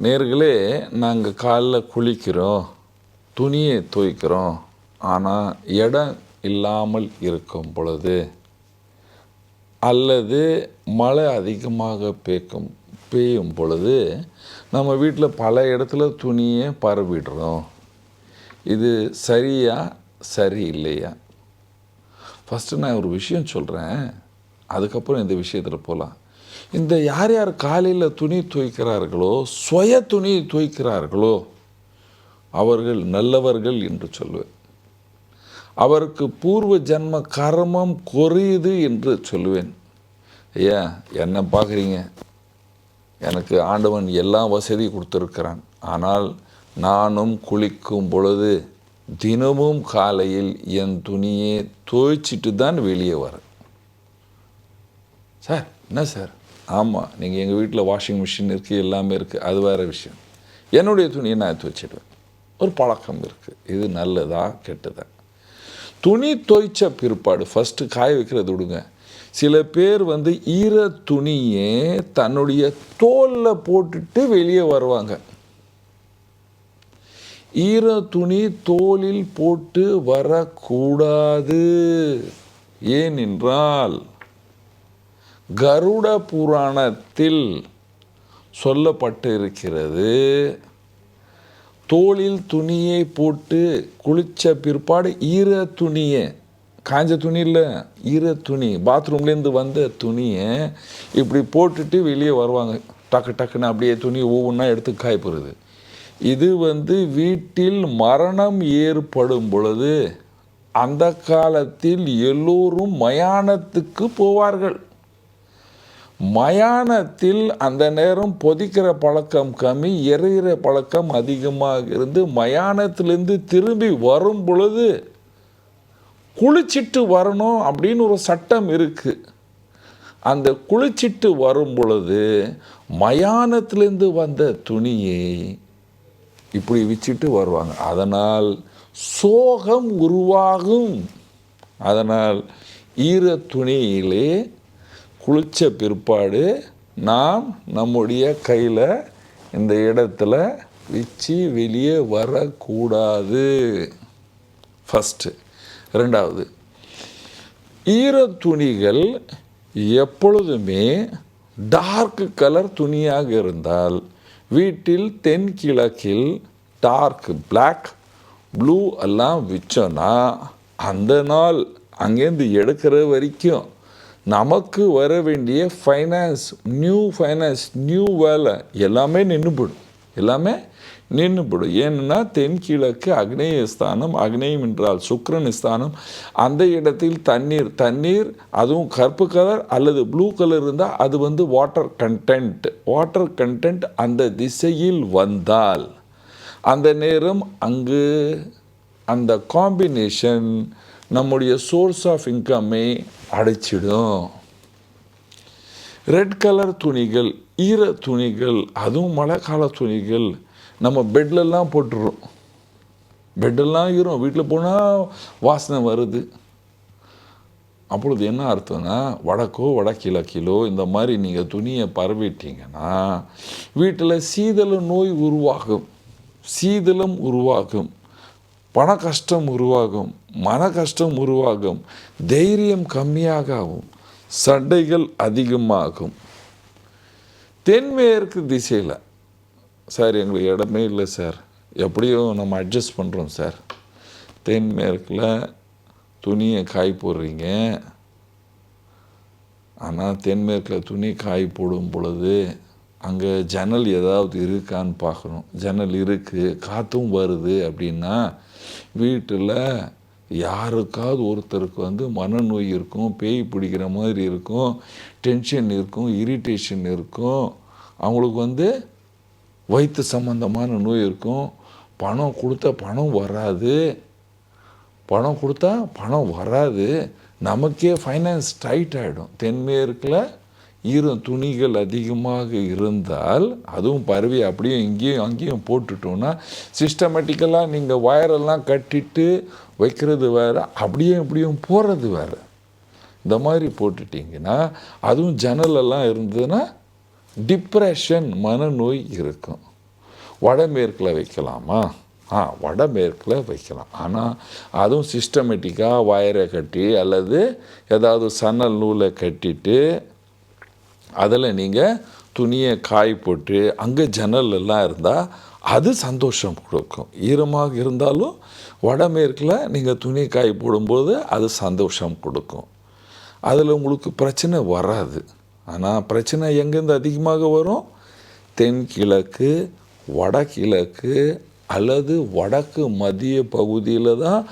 நேர்களே நாங்கள் காலைல குளிக்கிறோம் துணியை துவைக்கிறோம் ஆனால் இடம் இல்லாமல் இருக்கும் பொழுது அல்லது மழை அதிகமாக பேக்கும் பெய்யும் பொழுது நம்ம வீட்டில் பல இடத்துல துணியை பரவிடுறோம். இது சரியா சரி இல்லையா ஃபஸ்ட்டு நான் ஒரு விஷயம் சொல்கிறேன் அதுக்கப்புறம் இந்த விஷயத்தில் போகலாம் இந்த யார் யார் காலையில் துணி துவைக்கிறார்களோ சுய துணி துவைக்கிறார்களோ அவர்கள் நல்லவர்கள் என்று சொல்லுவேன் அவருக்கு பூர்வ ஜென்ம கர்மம் குறையுது என்று சொல்லுவேன் ஐயா என்ன பார்க்குறீங்க? எனக்கு ஆண்டவன் எல்லா வசதி கொடுத்துருக்கிறான். ஆனால் நானும் குளிக்கும் பொழுது தினமும் காலையில் என் துணியை துவைச்சிட்டு தான் வெளியே வரேன். சார் என்ன சார்? ஆமாம் நீங்கள் எங்கள் வீட்டில் வாஷிங் மிஷின் இருக்குது எல்லாமே இருக்குது அது வேறு விஷயம். என்னுடைய துணியை நான் எடுத்து வச்சிடுவேன். ஒரு பழக்கம் இருக்குது இது நல்லதா கெட்டதா? துணி துவைச்ச பிற்பாடு ஃபஸ்ட்டு காய வைக்கிறது விடுங்க. சில பேர் வந்து ஈர துணியே தன்னுடைய தோலில் போட்டுட்டு வெளியே வருவாங்க. ஈர துணி தோலில் போட்டு வரக்கூடாது. ஏனென்றால் கருட புராணத்தில் சொல்லப்பட்டு இருக்கிறது தோளில் துணியை போட்டு குளித்த பிற்பாடு ஈர துணியை காஞ்ச துணி இல்லை ஈர துணி பாத்ரூம்லேருந்து வந்த துணியை இப்படி போட்டுட்டு வெளியே வருவாங்க. டக்கு டக்குன்னு அப்படியே துணி ஒவ்வொன்றா எடுத்து காய்ப்புறது இது வந்து வீட்டில் மரணம் ஏற்படும் பொழுது அந்த காலத்தில் எல்லோரும் மயானத்துக்கு போவார்கள். மயானத்தில் அந்த நேரம் பொதிக்கிற பழக்கம் கம்மி எறிகிற பழக்கம் அதிகமாக இருந்து மயானத்திலிருந்து திரும்பி வரும் பொழுது குளிச்சிட்டு வரணும் அப்படின்னு ஒரு சட்டம் இருக்குது அந்த குளிச்சிட்டு வரும் பொழுது மயானத்திலேருந்து வந்த துணியை இப்படி வச்சுட்டு வருவாங்க. அதனால் சோகம் உருவாகும். அதனால் ஈர துணியிலே குளித்த பிற்பாடு நாம் நம்முடைய கையில் இந்த இடத்துல வச்சு வெளியே வரக்கூடாது. ஃபஸ்ட்டு ரெண்டாவது ஈர துணிகள் எப்பொழுதுமே டார்க் கலர் துணியாக இருந்தால் வீட்டில் தென்கிழக்கில் டார்க் பிளாக் ப்ளூ எல்லாம் வச்சோன்னா அந்த நாள் அங்கேருந்து எடுக்கிற வரைக்கும் நமக்கு வர வேண்டிய ஃபைனான்ஸ் நியூ ஃபைனான்ஸ் நியூ வேலை எல்லாமே நின்றுபடும். எல்லாமே நின்றுபடும். ஏன்னா தென்கிழக்கு அக்னேய ஸ்தானம் அக்னேயம் என்றால் சுக்ரன் ஸ்தானம். அந்த இடத்தில் தண்ணீர் தண்ணீர் அதுவும் கருப்பு கலர் அல்லது ப்ளூ கலர் இருந்தால் அது வந்து வாட்டர் கண்டென்ட் வாட்டர் கண்டென்ட் அந்த திசையில் வந்தால் அந்த நேரம் அங்கு அந்த காம்பினேஷன் நம்முடைய சோர்ஸ் ஆஃப் இன்கம்மை அடைச்சிடும். ரெட் கலர் துணிகள் ஈர துணிகள் அதுவும் மழைக்கால துணிகள் நம்ம பெட்லெல்லாம் போட்டுடுறோம் பெட்டெல்லாம் ஈரம் வீட்டில் போனால் வாசனை வருது. அப்பொழுது என்ன அர்த்தம்னா வடக்கோ வடகிழக்கிலோ இந்த மாதிரி நீங்கள் துணியை பரவிட்டீங்கன்னா வீட்டில் சீதள நோய் உருவாகும். சீதளம் உருவாகும். பண கஷ்டம் உருவாகும் மன கஷ்டம் உருவாகும் தைரியம் கம்மியாக ஆகும் சண்டைகள் அதிகமாகும். தென்மேற்கு திசையில். சார் எங்களுக்கு இடமே இல்லை சார். எப்படியும் நம்ம அட்ஜஸ்ட் பண்ணுறோம் சார். தென்மேற்கில் துணியை காய் போடுறீங்க. ஆனால் தென்மேற்கில் துணி காய் போடும் பொழுது அங்கே ஜன்னல் ஏதாவது இருக்கான்னு பார்க்கணும். ஜன்னல் இருக்குது காற்றும் வருது அப்படின்னா வீட்டில் யாருக்காவது ஒருத்தருக்கு வந்து மனநோய் இருக்கும் பேய் பிடிக்கிற மாதிரி இருக்கும் டென்ஷன் இருக்கும் இரிட்டேஷன் இருக்கும். அவங்களுக்கு வந்து வயிற்று சம்மந்தமான நோய் இருக்கும். பணம் கொடுத்தா பணம் வராது. பணம் கொடுத்தா பணம் வராது. நமக்கே ஃபைனான்ஸ் டைட் ஆகிடும் தென்மேற்கில் ஈரம் துணிகள் அதிகமாக இருந்தால் அதுவும் பரவி அப்படியே இங்கேயும் அங்கேயும் போட்டுட்டோன்னா சிஸ்டமேட்டிக்கலாக நீங்கள் வயரெல்லாம் கட்டிட்டு வைக்கிறது வேறு அப்படியே இப்படியும் போகிறது வேறு. இந்த மாதிரி போட்டுட்டிங்கன்னா அதுவும் ஜன்னலெல்லாம் இருந்ததுன்னா டிப்ரெஷன் மனநோய் இருக்கும். வடமேற்கில் வைக்கலாமா? ஆ வடமேற்கில் வைக்கலாம். ஆனால் அதுவும் சிஸ்டமேட்டிக்காக வயரை கட்டி அல்லது ஏதாவது சன்னல் நூலை கட்டிட்டு அதில் நீங்கள் துணியை காய் போட்டு அங்கே ஜன்னல் எல்லாம் இருந்தால் அது சந்தோஷம் கொடுக்கும். ஈரமாக இருந்தாலும் வடமேற்கில் நீங்கள் துணி காய் போடும்போது அது சந்தோஷம் கொடுக்கும். அதில் உங்களுக்கு பிரச்சனை வராது. ஆனால் பிரச்சனை எங்கேருந்து அதிகமாக வரும்? தென்கிழக்கு வடகிழக்கு அல்லது வடக்கு மத்திய பகுதியில் தான்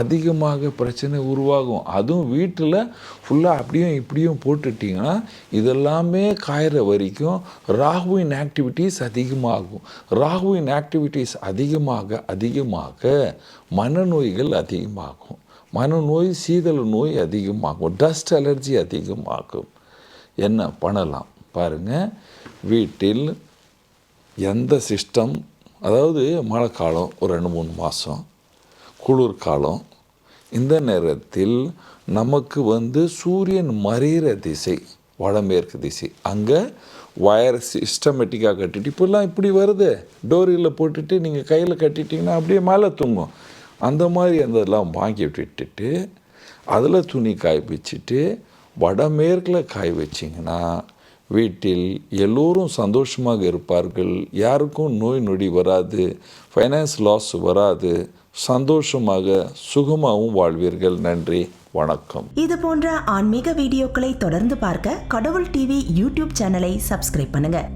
அதிகமாக பிரச்சனை உருவாகும். அதுவும் வீட்டில் ஃபுல்லாக அப்படியும் இப்படியும் போட்டுட்டிங்கன்னா இதெல்லாமே காயிற வரைக்கும் ராகுவின் ஆக்டிவிட்டீஸ் அதிகமாகும். ராகுவின் ஆக்டிவிட்டீஸ் அதிகமாக அதிகமாக மனநோய்கள் அதிகமாகும். மனநோய் சீதள நோய் அதிகமாகும். டஸ்ட் அலர்ஜி அதிகமாகும். என்ன பண்ணலாம்? பாருங்கள் வீட்டில் எந்த சிஸ்டம் அதாவது மழைக்காலம் ஒரு ரெண்டு மூணு மாதம் குளிர்காலம். இந்த நேரத்தில் நமக்கு வந்து சூரியன் மறையிற திசை வடமேற்கு திசை. அங்கே வயர் சிஸ்டமேட்டிக்காக கட்டிட்டு இப்போல்லாம் இப்படி வருது. டோரியில் போட்டுட்டு நீங்கள் கையில் கட்டிட்டிங்கன்னா அப்படியே மேலே தூங்கும். அந்த மாதிரி அந்த இதெல்லாம் வாங்கி விட்டுட்டு அதில் துணி காய வச்சுட்டு வடமேற்கில் காய வச்சிங்கன்னா வீட்டில் எல்லோரும் சந்தோஷமாக இருப்பார்கள். யாருக்கும் நோய் நொடி வராது. ஃபைனான்ஸ் லாஸ் வராது. சந்தோஷமாக சுகமாகவும் வாழ்வீர்கள். நன்றி. வணக்கம். இது போன்ற ஆன்மீக வீடியோக்களை தொடர்ந்து பார்க்க கடவுள் டிவி யூடியூப் சேனலை சப்ஸ்கிரைப் பண்ணுங்க.